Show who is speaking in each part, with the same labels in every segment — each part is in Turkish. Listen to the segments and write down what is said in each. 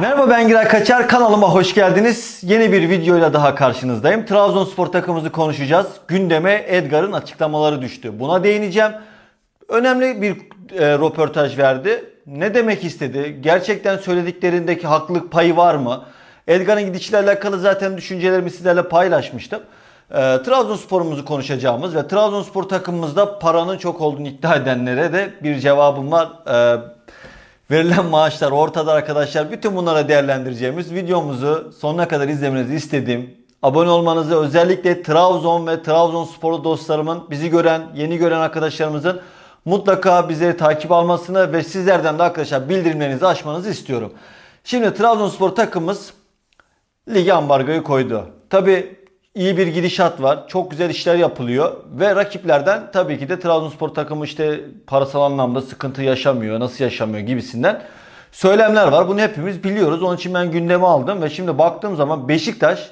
Speaker 1: Merhaba ben Giray Kaçar kanalıma hoş geldiniz. Yeni bir videoyla daha karşınızdayım. Trabzonspor takımımızı konuşacağız. Gündeme Edgar'ın açıklamaları düştü. Buna değineceğim. Önemli bir e, röportaj verdi. Ne demek istedi? Gerçekten söylediklerindeki haklılık payı var mı? Edgar'ın gidişiyle alakalı zaten düşüncelerimi sizlerle paylaşmıştım. E, Trabzonspor'umuzu konuşacağımız ve Trabzonspor takımımızda paranın çok olduğunu iddia edenlere de bir cevabım var. E, Verilen maaşlar ortada arkadaşlar. Bütün bunlara değerlendireceğimiz videomuzu sonuna kadar izlemenizi istedim. Abone olmanızı özellikle Trabzon ve Trabzonsporlu dostlarımın bizi gören, yeni gören arkadaşlarımızın mutlaka bizleri takip almasını ve sizlerden de arkadaşlar bildirimlerinizi açmanızı istiyorum. Şimdi Trabzonspor takımımız ligi ambargoyu koydu. Tabi iyi bir gidişat var. Çok güzel işler yapılıyor. Ve rakiplerden tabii ki de Trabzonspor takımı işte parasal anlamda sıkıntı yaşamıyor, nasıl yaşamıyor gibisinden söylemler var. Bunu hepimiz biliyoruz. Onun için ben gündeme aldım ve şimdi baktığım zaman Beşiktaş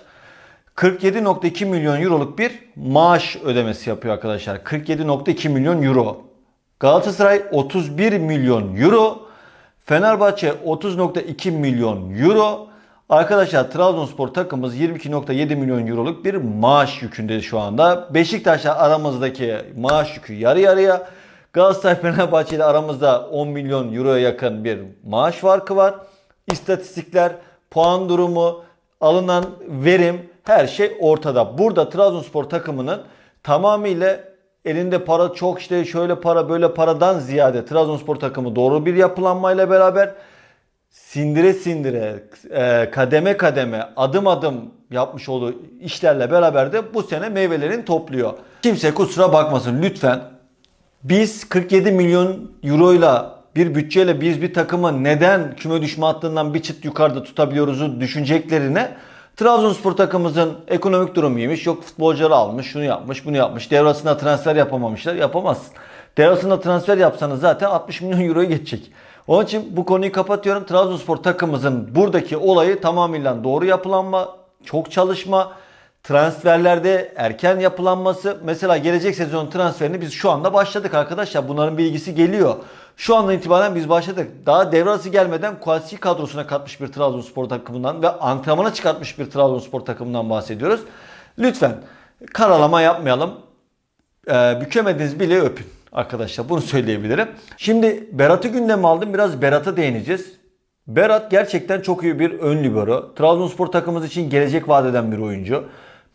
Speaker 1: 47.2 milyon euroluk bir maaş ödemesi yapıyor arkadaşlar. 47.2 milyon euro. Galatasaray 31 milyon euro. Fenerbahçe 30.2 milyon euro. Arkadaşlar Trabzonspor takımımız 22.7 milyon euroluk bir maaş yükünde şu anda. Beşiktaş'la aramızdaki maaş yükü yarı yarıya. Galatasaray Fenerbahçe ile aramızda 10 milyon euroya yakın bir maaş farkı var. İstatistikler, puan durumu, alınan verim her şey ortada. Burada Trabzonspor takımının tamamıyla elinde para çok işte şöyle para böyle paradan ziyade Trabzonspor takımı doğru bir yapılanmayla beraber sindire sindire, e, kademe kademe, adım adım yapmış olduğu işlerle beraber de bu sene meyvelerini topluyor. Kimse kusura bakmasın lütfen. Biz 47 milyon euroyla bir bütçeyle biz bir takımı neden küme düşme hattından bir çıt yukarıda tutabiliyoruzu düşüneceklerine Trabzonspor takımımızın ekonomik durumu iyiymiş. Yok futbolcuları almış, şunu yapmış, bunu yapmış. Devrasında transfer yapamamışlar. Yapamazsın. Devrasında transfer yapsanız zaten 60 milyon euroyu geçecek. Onun için bu konuyu kapatıyorum. Trabzonspor takımımızın buradaki olayı tamamıyla doğru yapılanma, çok çalışma, transferlerde erken yapılanması. Mesela gelecek sezon transferini biz şu anda başladık arkadaşlar. Bunların bilgisi geliyor. Şu andan itibaren biz başladık. Daha devre arası gelmeden Kuasi kadrosuna katmış bir Trabzonspor takımından ve antrenmana çıkartmış bir Trabzonspor takımından bahsediyoruz. Lütfen karalama yapmayalım. Ee, bükemediniz bile öpün arkadaşlar. Bunu söyleyebilirim. Şimdi Berat'ı gündeme aldım. Biraz Berat'a değineceğiz. Berat gerçekten çok iyi bir ön libero. Trabzonspor takımımız için gelecek vaat eden bir oyuncu.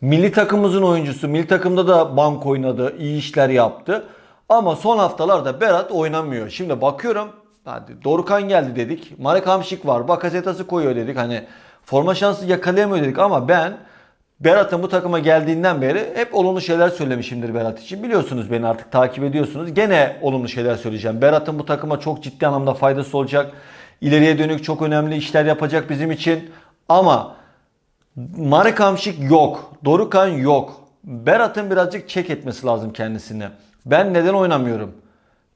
Speaker 1: Milli takımımızın oyuncusu. Milli takımda da bank oynadı. iyi işler yaptı. Ama son haftalarda Berat oynamıyor. Şimdi bakıyorum. Hadi Dorukan geldi dedik. Marek Hamşik var. Bakasetas'ı koyuyor dedik. Hani forma şansı yakalayamıyor dedik ama ben Berat'ın bu takıma geldiğinden beri hep olumlu şeyler söylemişimdir Berat için. Biliyorsunuz beni artık takip ediyorsunuz. Gene olumlu şeyler söyleyeceğim. Berat'ın bu takıma çok ciddi anlamda faydası olacak. İleriye dönük çok önemli işler yapacak bizim için. Ama Marek Hamşik yok. Dorukan yok. Berat'ın birazcık çek etmesi lazım kendisini. Ben neden oynamıyorum?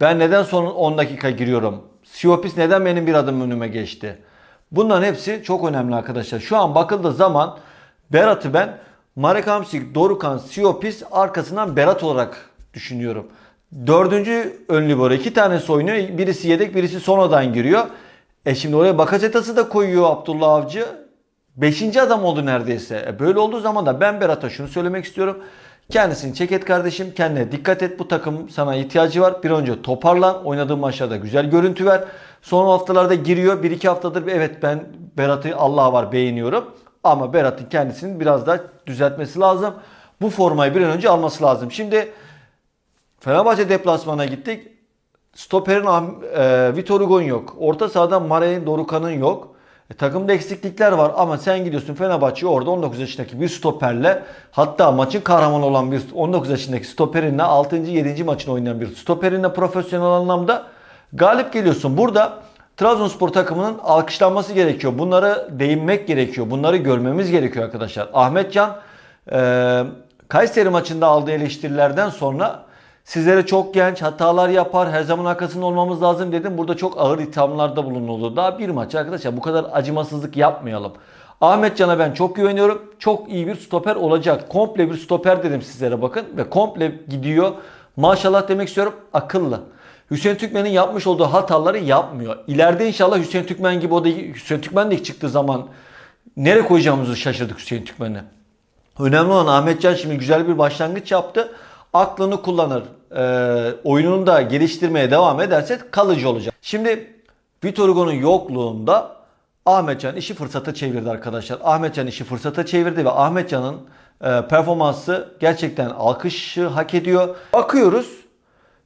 Speaker 1: Ben neden son 10 dakika giriyorum? Siopis neden benim bir adım önüme geçti? Bunların hepsi çok önemli arkadaşlar. Şu an bakıldığı zaman Berat'ı ben Marek Hamsik, Dorukan, Siopis arkasından Berat olarak düşünüyorum. Dördüncü ön libero iki tanesi oynuyor. Birisi yedek birisi sonradan giriyor. E şimdi oraya Bakasetas'ı da koyuyor Abdullah Avcı. Beşinci adam oldu neredeyse. E böyle olduğu zaman da ben Berat'a şunu söylemek istiyorum. Kendisini çek et kardeşim. Kendine dikkat et. Bu takım sana ihtiyacı var. Bir önce toparlan. Oynadığın maçlarda güzel görüntü ver. Son haftalarda giriyor. Bir iki haftadır evet ben Berat'ı Allah var beğeniyorum. Ama Berat'ın kendisini biraz daha düzeltmesi lazım. Bu formayı bir an önce alması lazım. Şimdi Fenerbahçe deplasmana gittik. Stoper'in e, Vitor Hugo'nun yok. Orta sahadan Mare'nin Dorukan'ın yok. E, takımda eksiklikler var ama sen gidiyorsun Fenerbahçe'yi orada 19 yaşındaki bir stoperle hatta maçın kahramanı olan bir 19 yaşındaki stoperinle 6. 7. maçını oynayan bir stoperinle profesyonel anlamda galip geliyorsun. Burada Trabzonspor takımının alkışlanması gerekiyor. Bunları değinmek gerekiyor. Bunları görmemiz gerekiyor arkadaşlar. Ahmet Can e, Kayseri maçında aldığı eleştirilerden sonra sizlere çok genç hatalar yapar her zaman arkasında olmamız lazım dedim. Burada çok ağır ithamlarda bulunuldu. Daha bir maç arkadaşlar bu kadar acımasızlık yapmayalım. Ahmet Can'a ben çok güveniyorum. Çok iyi bir stoper olacak. Komple bir stoper dedim sizlere bakın. Ve komple gidiyor. Maşallah demek istiyorum akıllı. Hüseyin Türkmen'in yapmış olduğu hataları yapmıyor. İleride inşallah Hüseyin Türkmen gibi o da Hüseyin Türkmen de çıktığı zaman nereye koyacağımızı şaşırdık Hüseyin Türkmen'i. Önemli olan Ahmetcan şimdi güzel bir başlangıç yaptı. Aklını kullanır. E, oyununu da geliştirmeye devam ederse kalıcı olacak. Şimdi Vitor Hugo'nun yokluğunda Ahmetcan işi fırsata çevirdi arkadaşlar. Ahmetcan işi fırsata çevirdi ve Ahmetcan'ın e, performansı gerçekten alkışı hak ediyor. Bakıyoruz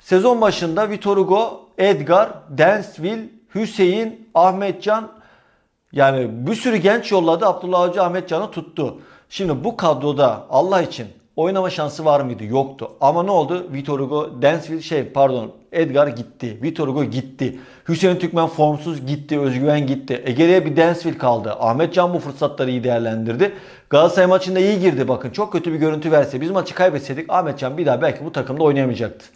Speaker 1: sezon başında Vitor Hugo, Edgar, Densville, Hüseyin, Ahmetcan yani bir sürü genç yolladı. Abdullah Avcı Ahmetcan'ı tuttu. Şimdi bu kadroda Allah için oynama şansı var mıydı? Yoktu. Ama ne oldu? Vitor Hugo, Densville şey pardon Edgar gitti. Vitor Hugo gitti. Hüseyin Türkmen formsuz gitti. Özgüven gitti. E geriye bir Densville kaldı. Ahmetcan bu fırsatları iyi değerlendirdi. Galatasaray maçında iyi girdi bakın. Çok kötü bir görüntü verse biz maçı kaybetseydik Ahmetcan bir daha belki bu takımda oynayamayacaktı.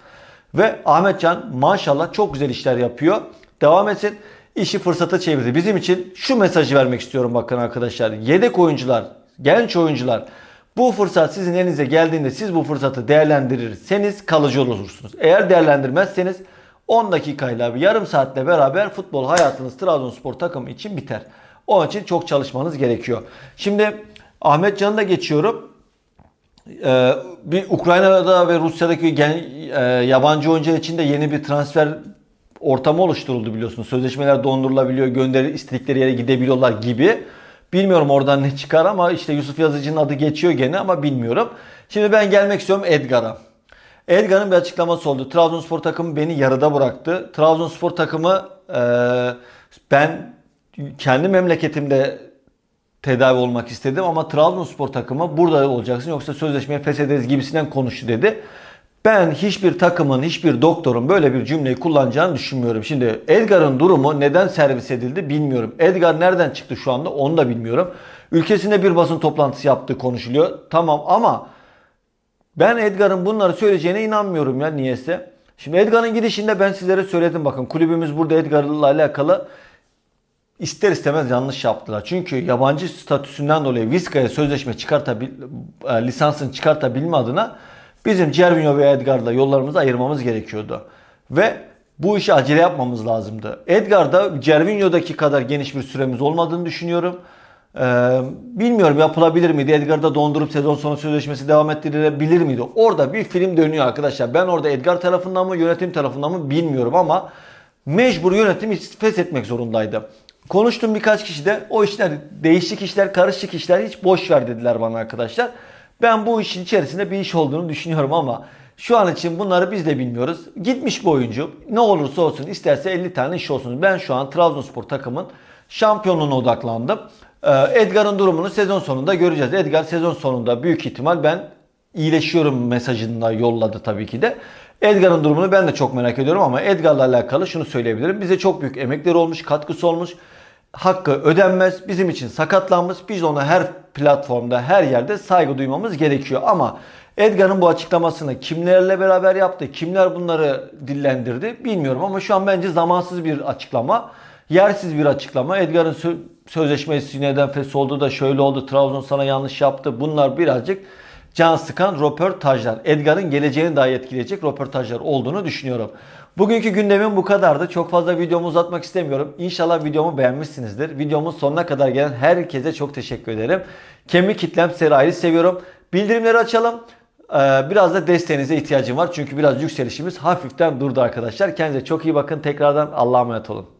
Speaker 1: Ve Ahmetcan maşallah çok güzel işler yapıyor. Devam etsin. İşi fırsata çevirdi. Bizim için şu mesajı vermek istiyorum bakın arkadaşlar. Yedek oyuncular, genç oyuncular bu fırsat sizin elinize geldiğinde siz bu fırsatı değerlendirirseniz kalıcı olursunuz. Eğer değerlendirmezseniz 10 dakikayla yarım saatle beraber futbol hayatınız Trabzonspor takımı için biter. Onun için çok çalışmanız gerekiyor. Şimdi Ahmet Can'ı da geçiyorum. Ee, bir Ukrayna'da ve Rusya'daki gen, e, yabancı oyuncular için de yeni bir transfer ortamı oluşturuldu biliyorsunuz. Sözleşmeler dondurulabiliyor, gönderi istedikleri yere gidebiliyorlar gibi. Bilmiyorum oradan ne çıkar ama işte Yusuf Yazıcı'nın adı geçiyor gene ama bilmiyorum. Şimdi ben gelmek istiyorum Edgar'a. Edgar'ın bir açıklaması oldu. Trabzonspor takımı beni yarıda bıraktı. Trabzonspor takımı e, ben kendi memleketimde tedavi olmak istedim ama Trabzonspor takımı burada olacaksın yoksa sözleşmeyi feshederiz gibisinden konuştu dedi. Ben hiçbir takımın, hiçbir doktorun böyle bir cümleyi kullanacağını düşünmüyorum. Şimdi Edgar'ın durumu neden servis edildi bilmiyorum. Edgar nereden çıktı şu anda onu da bilmiyorum. Ülkesinde bir basın toplantısı yaptığı konuşuluyor. Tamam ama ben Edgar'ın bunları söyleyeceğine inanmıyorum ya niyeyse. Şimdi Edgar'ın gidişinde ben sizlere söyledim bakın kulübümüz burada Edgar'la alakalı ister istemez yanlış yaptılar. Çünkü yabancı statüsünden dolayı Vizca'ya sözleşme çıkartabil, e, lisansını çıkartabilme adına bizim Cervinho ve Edgar'la yollarımızı ayırmamız gerekiyordu. Ve bu işi acele yapmamız lazımdı. Edgar'da Cervinho'daki kadar geniş bir süremiz olmadığını düşünüyorum. Ee, bilmiyorum yapılabilir miydi? Edgar'da dondurup sezon sonu sözleşmesi devam ettirilebilir miydi? Orada bir film dönüyor arkadaşlar. Ben orada Edgar tarafından mı yönetim tarafından mı bilmiyorum ama mecbur yönetim feshetmek zorundaydı. Konuştum birkaç kişi de o işler değişik işler, karışık işler hiç boş ver dediler bana arkadaşlar. Ben bu işin içerisinde bir iş olduğunu düşünüyorum ama şu an için bunları biz de bilmiyoruz. Gitmiş bu oyuncu ne olursa olsun isterse 50 tane iş olsun. Ben şu an Trabzonspor takımın şampiyonluğuna odaklandım. Ee, Edgar'ın durumunu sezon sonunda göreceğiz. Edgar sezon sonunda büyük ihtimal ben iyileşiyorum mesajını da yolladı tabii ki de. Edgar'ın durumunu ben de çok merak ediyorum ama Edgar'la alakalı şunu söyleyebilirim. Bize çok büyük emekleri olmuş, katkısı olmuş. Hakkı ödenmez. Bizim için sakatlanmış. Biz ona her platformda, her yerde saygı duymamız gerekiyor. Ama Edgar'ın bu açıklamasını kimlerle beraber yaptı, kimler bunları dillendirdi bilmiyorum ama şu an bence zamansız bir açıklama. Yersiz bir açıklama. Edgar'ın sö- sözleşmesi neden fesholdu da şöyle oldu, Trabzon sana yanlış yaptı. Bunlar birazcık can sıkan röportajlar. Edgar'ın geleceğini daha etkileyecek röportajlar olduğunu düşünüyorum. Bugünkü gündemim bu kadardı. Çok fazla videomu uzatmak istemiyorum. İnşallah videomu beğenmişsinizdir. Videomun sonuna kadar gelen herkese çok teşekkür ederim. Kemik kitlem Seray'ı seviyorum. Bildirimleri açalım. Ee, Biraz da desteğinize ihtiyacım var. Çünkü biraz yükselişimiz hafiften durdu arkadaşlar. Kendinize çok iyi bakın. Tekrardan Allah'a emanet olun.